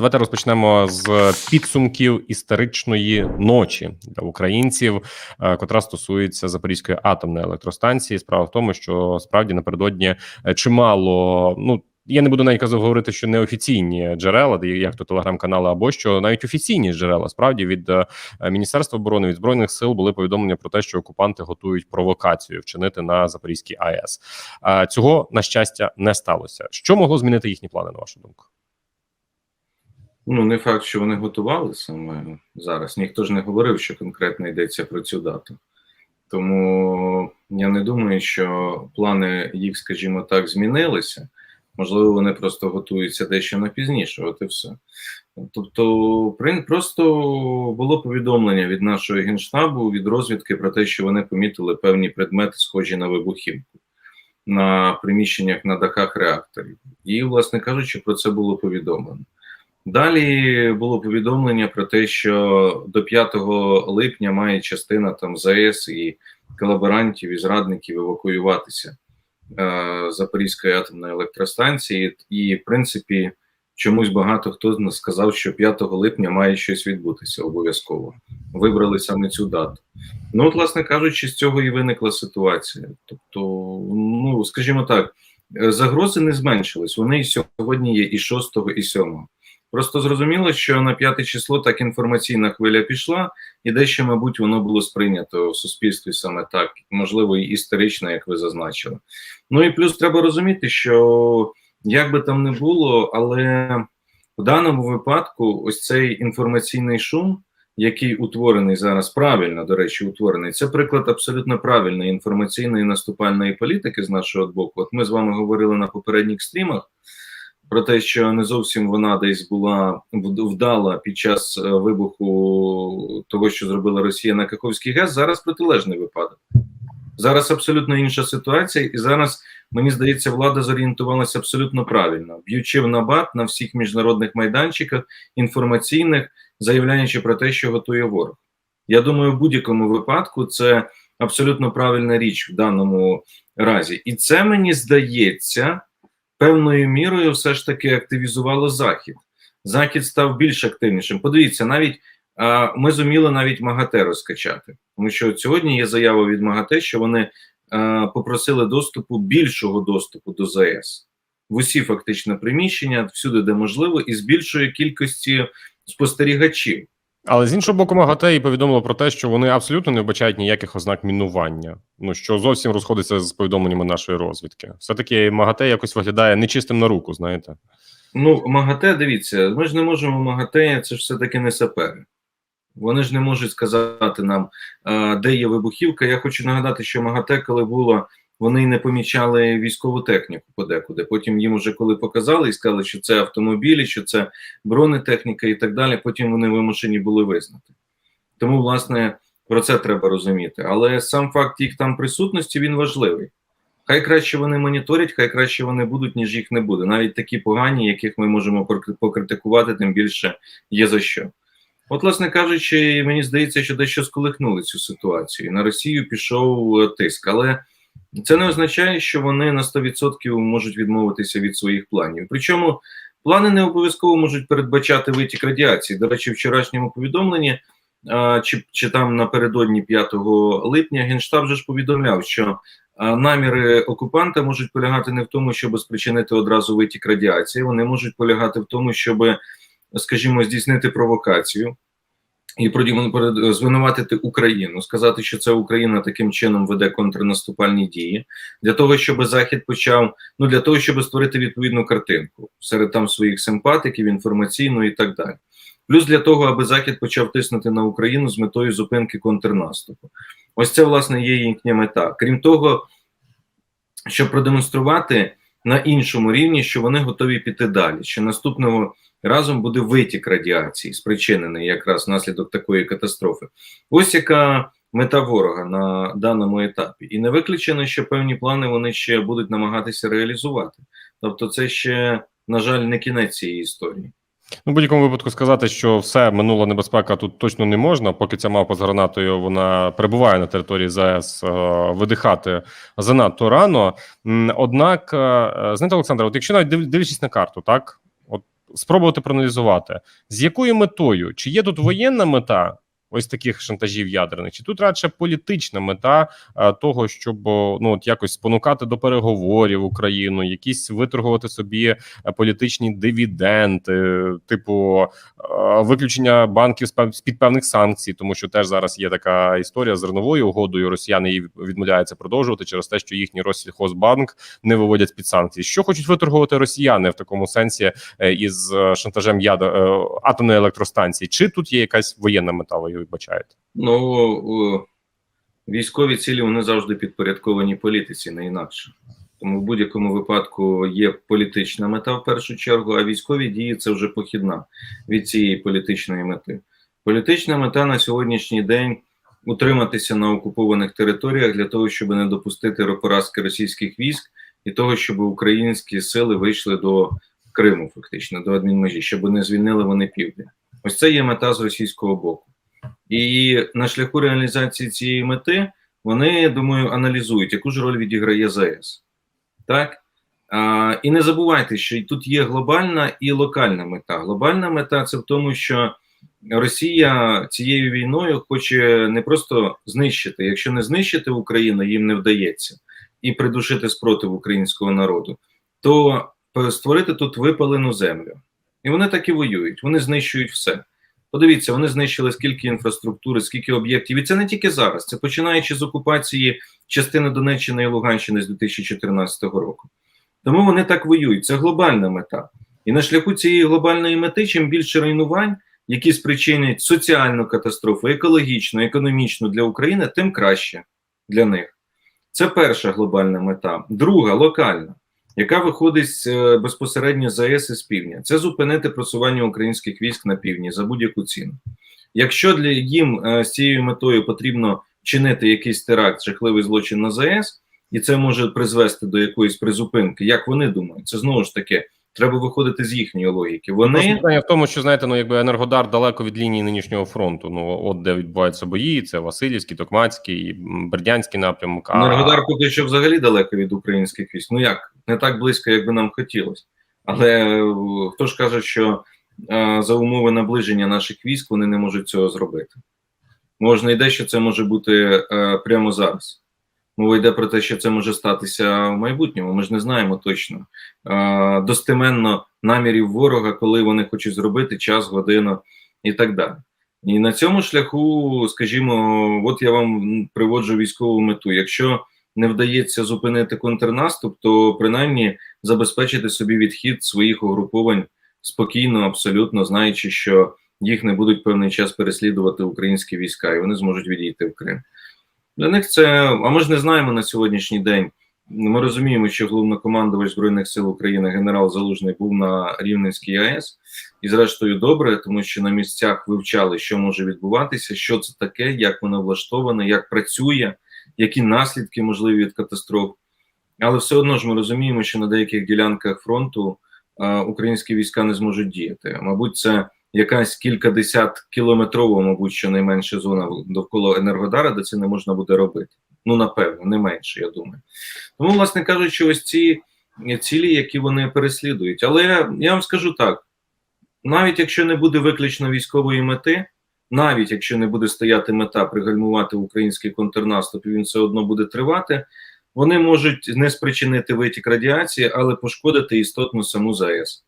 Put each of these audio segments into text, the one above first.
Давайте розпочнемо з підсумків історичної ночі для українців, е, котра стосується Запорізької атомної електростанції. Справа в тому, що справді напередодні е, чимало ну. Я не буду навіть казав говорити, що неофіційні джерела, як то телеграм-канали, або що навіть офіційні джерела справді від е, Міністерства оборони від збройних сил були повідомлення про те, що окупанти готують провокацію вчинити на Запорізькій АЕС. Цього на щастя не сталося. Що могло змінити їхні плани, на вашу думку? Ну, не факт, що вони готували саме зараз. Ніхто ж не говорив, що конкретно йдеться про цю дату. Тому я не думаю, що плани їх, скажімо так, змінилися. Можливо, вони просто готуються дещо на пізніше, от і все. Тобто, просто було повідомлення від нашого генштабу, від розвідки про те, що вони помітили певні предмети, схожі на вибухівку на приміщеннях на дахах реакторів. І, власне кажучи, про це було повідомлено. Далі було повідомлення про те, що до 5 липня має частина там ЗАЕС і колаборантів і зрадників евакуюватися е, Запорізької атомної електростанції, і, в принципі, чомусь багато хто нас сказав, що 5 липня має щось відбутися обов'язково. Вибрали саме цю дату. Ну, от, власне кажучи, з цього і виникла ситуація. Тобто, ну скажімо так, загрози не зменшились. Вони і сьогодні є і 6, і 7. Просто зрозуміло, що на п'яте число так інформаційна хвиля пішла, і дещо, мабуть, воно було сприйнято в суспільстві саме так, можливо, і історично, як ви зазначили. Ну і плюс треба розуміти, що як би там не було, але в даному випадку ось цей інформаційний шум, який утворений зараз правильно, до речі, утворений, це приклад абсолютно правильної інформаційної наступальної політики з нашого боку. От ми з вами говорили на попередніх стрімах про те, що не зовсім вона десь була вдала під час е, вибуху того, що зробила Росія на Каховський ГЕС. Зараз протилежний випадок. Зараз абсолютно інша ситуація, і зараз мені здається, влада зорієнтувалася абсолютно правильно, б'ючи в набат на всіх міжнародних майданчиках інформаційних, заявляючи про те, що готує ворог. Я думаю, в будь-якому випадку це абсолютно правильна річ в даному разі, і це мені здається певною мірою все ж таки активізувало захід. Захід став більш активнішим. Подивіться, навіть а, ми зуміли навіть МАГАТЕ розкачати, тому що сьогодні є заява від МАГАТЕ, що вони а, попросили доступу більшого доступу до ЗАЕС в усі фактично приміщення, всюди, де можливо, і з більшої кількості спостерігачів. Але з іншого боку, МАГАТЕ і повідомило про те, що вони абсолютно не вбачають ніяких ознак мінування. Ну що зовсім розходиться з повідомленнями нашої розвідки. Все таки МАГАТЕ якось виглядає нечистим на руку. Знаєте, ну МАГАТЕ, дивіться, ми ж не можемо МАГАТЕ, це ж все таки не сапери. Вони ж не можуть сказати нам, де є вибухівка. Я хочу нагадати, що МАГАТЕ, коли було вони не помічали військову техніку подекуди. Потім їм вже коли показали і сказали, що це автомобілі, що це бронетехніка і так далі. Потім вони вимушені були визнати. Тому, власне, про це треба розуміти. Але сам факт їх там присутності він важливий. Хай краще вони моніторять, хай краще вони будуть, ніж їх не буде. Навіть такі погані, яких ми можемо покритикувати, тим більше є за що. От, власне кажучи, мені здається, що дещо сколихнули цю ситуацію. На Росію пішов тиск, але це не означає, що вони на 100% можуть відмовитися від своїх планів. Причому плани не обов'язково можуть передбачати витік радіації. До речі, вчорашньому повідомленні чи чи там напередодні 5 липня генштаб вже ж повідомляв, що наміри окупанта можуть полягати не в тому, щоб спричинити одразу витік радіації. Вони можуть полягати в тому, щоб, скажімо, здійснити провокацію і звинуватити Україну, сказати, що це Україна таким чином веде контрнаступальні дії для того, щоб Захід почав ну для того, щоб створити відповідну картинку серед там своїх симпатиків, інформаційно і так далі. Плюс для того, аби Захід почав тиснути на Україну з метою зупинки контрнаступу. Ось це власне є їхня мета. Крім того, щоб продемонструвати на іншому рівні, що вони готові піти далі. Що наступного разом буде витік радіації, спричинений якраз внаслідок такої катастрофи. Ось яка мета ворога на даному етапі, і не виключено, що певні плани вони ще будуть намагатися реалізувати. Тобто, це ще на жаль не кінець цієї історії. Ну, в будь-якому випадку сказати, що все минула небезпека тут точно не можна. Поки ця мавпа з гранатою вона перебуває на території ЗАЕС, е, видихати занадто рано. Однак, е, знаєте, Олександр, от якщо навіть дивлячись на карту, так спробувати проаналізувати, з якою метою? Чи є тут воєнна мета ось таких шантажів ядерних, чи тут радше політична мета а, того, щоб ну от якось спонукати до переговорів Україну, якісь виторгувати собі е, політичні дивіденди, типу е, виключення банків з з-під певних санкцій, тому що теж зараз є така історія з зерновою угодою. Росіяни її відмовляються продовжувати через те, що їхній Россельхозбанк не виводять під санкцій. Що хочуть виторгувати росіяни в такому сенсі е, із е, шантажем яда е, атомної електростанції? Чи тут є якась воєнна мета? Ви вибачаєте? Ну військові цілі вони завжди підпорядковані політиці, не інакше. Тому в будь-якому випадку є політична мета в першу чергу, а військові дії це вже похідна від цієї політичної мети. Політична мета на сьогоднішній день утриматися на окупованих територіях для того, щоб не допустити поразки російських військ і того, щоб українські сили вийшли до Криму, фактично до адмінмежі, щоб не звільнили вони південь. Ось це є мета з російського боку. І на шляху реалізації цієї мети вони, думаю, аналізують, яку ж роль відіграє ЗАЕС. Так? А, і не забувайте, що тут є глобальна і локальна мета. Глобальна мета це в тому, що Росія цією війною хоче не просто знищити. Якщо не знищити Україну, їм не вдається, і придушити спротив українського народу, то створити тут випалену землю. І вони так і воюють, вони знищують все. Подивіться, вони знищили скільки інфраструктури, скільки об'єктів. І це не тільки зараз. Це починаючи з окупації частини Донеччини і Луганщини з 2014 року. Тому вони так воюють. Це глобальна мета. І на шляху цієї глобальної мети, чим більше руйнувань, які спричинять соціальну катастрофу, екологічну, економічну для України, тим краще для них. Це перша глобальна мета. Друга локальна, яка виходить е, безпосередньо з АЕС і з півдня. Це зупинити просування українських військ на півдні за будь-яку ціну. Якщо для їм е, з цією метою потрібно чинити якийсь теракт, жахливий злочин на ЗАЕС, і це може призвести до якоїсь призупинки, як вони думають, це знову ж таки. Треба виходити з їхньої логіки. Вони питання в тому, що знаєте, ну якби Енергодар далеко від лінії нинішнього фронту. Ну от де відбуваються бої, це Васильівський, Токмацький, Бердянський напрямок. А Енергодар поки що взагалі далеко від українських військ. Ну як не так близько, як би нам хотілося. Але е, хто ж каже, що е, за умови наближення наших військ вони не можуть цього зробити? Можна йде, що це може бути е, прямо зараз. Мова йде про те, що це може статися в майбутньому. Ми ж не знаємо точно достеменно намірів ворога, коли вони хочуть зробити час, годину і так далі. І на цьому шляху, скажімо, от я вам приводжу військову мету. Якщо не вдається зупинити контрнаступ, то принаймні забезпечити собі відхід своїх угруповань спокійно, абсолютно знаючи, що їх не будуть певний час переслідувати українські війська, і вони зможуть відійти в Крим. Для них це, а ми ж не знаємо на сьогоднішній день. Ми розуміємо, що головнокомандувач Збройних сил України генерал Залужний був на Рівненській АЕС, і зрештою добре, тому що на місцях вивчали, що може відбуватися, що це таке, як воно влаштоване, як працює, які наслідки можливі від катастроф. Але все одно ж ми розуміємо, що на деяких ділянках фронту а, українські війська не зможуть діяти. Мабуть, це якась кількадесят кілометрова, мабуть, щонайменше зона довкола Енергодара, де це не можна буде робити. Ну, напевно, не менше, я думаю. Тому, власне кажучи, ось ці цілі, які вони переслідують. Але я вам скажу так: навіть якщо не буде виключно військової мети, навіть якщо не буде стояти мета пригальмувати український контрнаступ, і він все одно буде тривати, вони можуть не спричинити витік радіації, але пошкодити істотно саму ЗАЕС.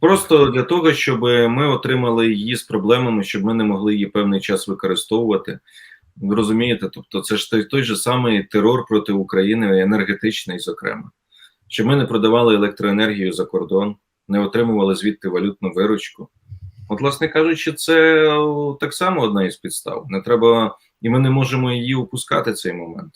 Просто для того, щоб ми отримали її з проблемами, щоб ми не могли її певний час використовувати. Ви розумієте, тобто це ж той, той же самий терор проти України, енергетичний, зокрема, щоб ми не продавали електроенергію за кордон, не отримували звідти валютну виручку. От, власне кажучи, це так само одна із підстав. Не треба, і ми не можемо її упускати цей момент.